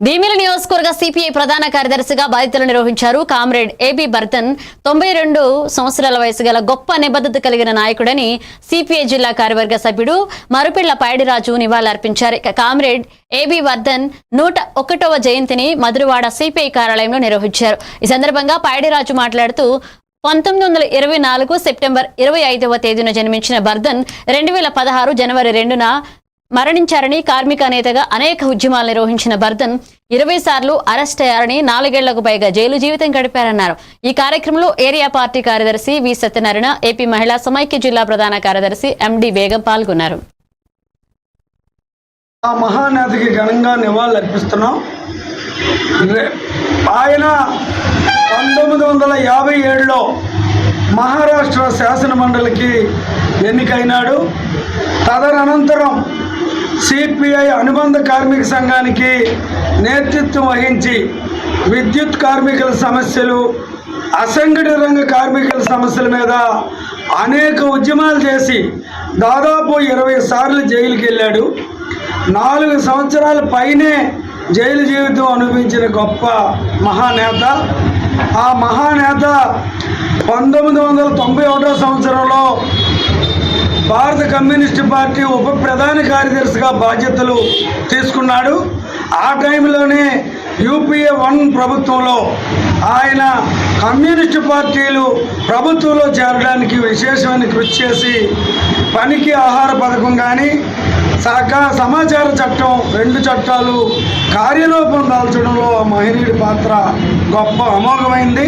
భీమిలి నియోజకవర్గ సిపిఐ ప్రధాన కార్యదర్శిగా బాధ్యతలు నిర్వహించారు కామ్రేడ్ ఏబి బర్తన్ తొంభై రెండు సంవత్సరాల వయసు గల గొప్ప నిబద్ధత కలిగిన నాయకుడని సిపిఐ జిల్లా కార్యవర్గ సభ్యుడు మరుపిళ్ళ పైడిరాజు నివాళులర్పించారు. కామ్రేడ్ ఏబి వర్ధన్ నూట ఒకటవ జయంతిని మధురవాడ సిపిఐ కార్యాలయంలో నిర్వహించారు. ఈ సందర్భంగా పైడిరాజు మాట్లాడుతూ పంతొమ్మిది వందల ఇరవై నాలుగు సెప్టెంబర్ ఇరవై ఐదవ తేదీన జన్మించిన బర్ధన్ రెండు వేల పదహారు జనవరి రెండున మరణించారని కార్మిక నేతగా అనేక ఉద్యమాలు నిర్వహించిన బర్దన్ ఇరవై సార్లు అరెస్ట్ అయ్యారని నాలుగేళ్ళకు పైగా జైలు జీవితం గడిపారన్నారు. ఈ కార్యక్రమంలో ఏరియా పార్టీ కార్యదర్శి వి సత్యనారాయణ ఏపీ మహిళా సమైక్య జిల్లా ప్రధాన కార్యదర్శి ఎండి బేగం పాల్గొన్నారు. ఆ ఘనంగా ఆయన పంతొమ్మిది వందల యాభై ఏడులో మహారాష్ట్ర శాసనమండలికి ఎన్నికైనాడు. తదనంతరం సిపిఐ అనుబంధ కార్మిక సంఘానికి నేతృత్వం వహించి విద్యుత్ కార్మికుల సమస్యలు అసంఘటిత రంగ కార్మికుల సమస్యల మీద అనేక ఉద్యమాలు చేసి దాదాపు ఇరవై సార్లు జైలుకి వెళ్ళాడు. నాలుగు సంవత్సరాల పైనే జైలు జీవితం అనుభవించిన గొప్ప మహానేత. ఆ మహానేత పంతొమ్మిది వందల తొంభై ఒకటో సంవత్సరంలో భారత కమ్యూనిస్ట్ పార్టీ ఉప ప్రధాన కార్యదర్శిగా బాధ్యతలు తీసుకున్నాడు. ఆ టైంలోనే యూపీఏ వన్ ప్రభుత్వంలో ఆయన కమ్యూనిస్టు పార్టీలు ప్రభుత్వంలో చేరడానికి విశేషమైన కృషి చేసి పనికి ఆహార పథకం కానీ సహకార సమాచార చట్టం రెండు చట్టాలు కార్యరూపం దాల్చడంలో ఆ మహనీయుడి పాత్ర గొప్ప అమోఘమైంది.